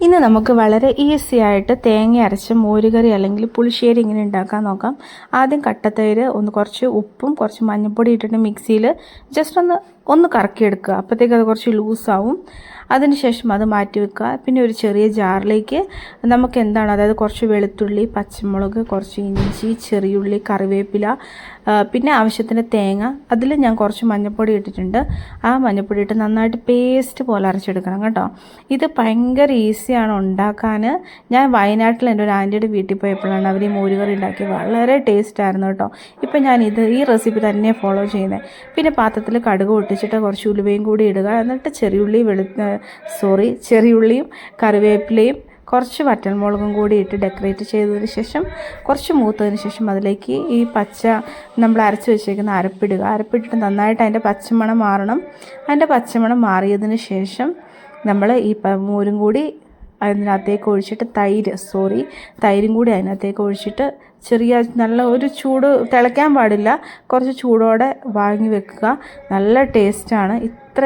ഇന്ന് നമുക്ക് വളരെ ഈസി ആയിട്ട് തേങ്ങ അരച്ച് മോരുകറി അല്ലെങ്കിൽ പുളിശ്ശേരി ഇങ്ങനെ ഉണ്ടാക്കാൻ നോക്കാം. ആദ്യം കട്ടത്തൈര് ഒന്ന് കുറച്ച് ഉപ്പും കുറച്ച് മഞ്ഞൾപ്പൊടി ഇട്ടിട്ട് മിക്സിയിൽ ജസ്റ്റ് ഒന്ന് ഒന്ന് കറക്കിയെടുക്കുക. അപ്പോഴത്തേക്ക് അത് കുറച്ച് ലൂസാവും അതിനുശേഷം അത് മാറ്റി വെക്കുക. പിന്നെ ഒരു ചെറിയ ജാറിലേക്ക് നമുക്ക് എന്താണ്? അതായത് കുറച്ച് വെളുത്തുള്ളി പച്ചമുളക് കുറച്ച് ഇഞ്ചി ചെറിയുള്ളി കറിവേപ്പില പിന്നെ ആവശ്യത്തിന് തേങ്ങ. അതിൽ ഞാൻ കുറച്ച് മഞ്ഞൾപ്പൊടി ഇട്ടിട്ടുണ്ട്. ആ മഞ്ഞൾപ്പൊടി ഇട്ട് നന്നായിട്ട് പേസ്റ്റ് പോലെ അരച്ചെടുക്കണം കേട്ടോ. ഇത് ഭയങ്കര ഈസിയാണ് ഉണ്ടാക്കാൻ ഞാൻ വയനാട്ടിൽ എന്റെ ഒരു ആന്റിയുടെ വീട്ടിൽ പോയപ്പോഴാണ് അവർ ഈ മോരുകറി ഉണ്ടാക്കി വളരെ ടേസ്റ്റ് ആയിരുന്നു കേട്ടോ. ഇപ്പം ഞാൻ ഇത് ഈ റെസിപ്പി തന്നെ ഫോളോ ചെയ്യുന്നത് പിന്നെ പാത്രത്തിൽ കടുക് പൊട്ടിച്ചിട്ട് കുറച്ച് ഉലുവയും കൂടി ഇടുക. എന്നിട്ട് ചെറിയുള്ളി വെളു സോറി ചെറിയുള്ളിയും കറിവേപ്പിലയും കുറച്ച് വറ്റൽമുളകും കൂടി ഇട്ട് ഡെക്കറേറ്റ് ചെയ്തതിന് ശേഷം കുറച്ച് മൂത്തതിന് ശേഷം അതിലേക്ക് ഈ പച്ച നമ്മൾ അരച്ച് വെച്ചേക്കുന്ന അരപ്പിടുക. അരപ്പിട്ടിട്ട് നന്നായിട്ട് അതിന്റെ പച്ചമണം മാറണം. അതിന്റെ പച്ചമണം മാറിയതിന് ശേഷം നമ്മൾ ഈ മോരും കൂടി അതിനകത്തേക്ക് ഒഴിച്ചിട്ട് തൈര് സോറി തൈരും കൂടി അതിനകത്തേക്ക് ഒഴിച്ചിട്ട് ചെറിയ നല്ല ഒരു ചൂട് തിളയ്ക്കാൻ പാടില്ല. കുറച്ച് ചൂടോടെ വാങ്ങി വെക്കുക. നല്ല ടേസ്റ്റാണ് ഇത്ര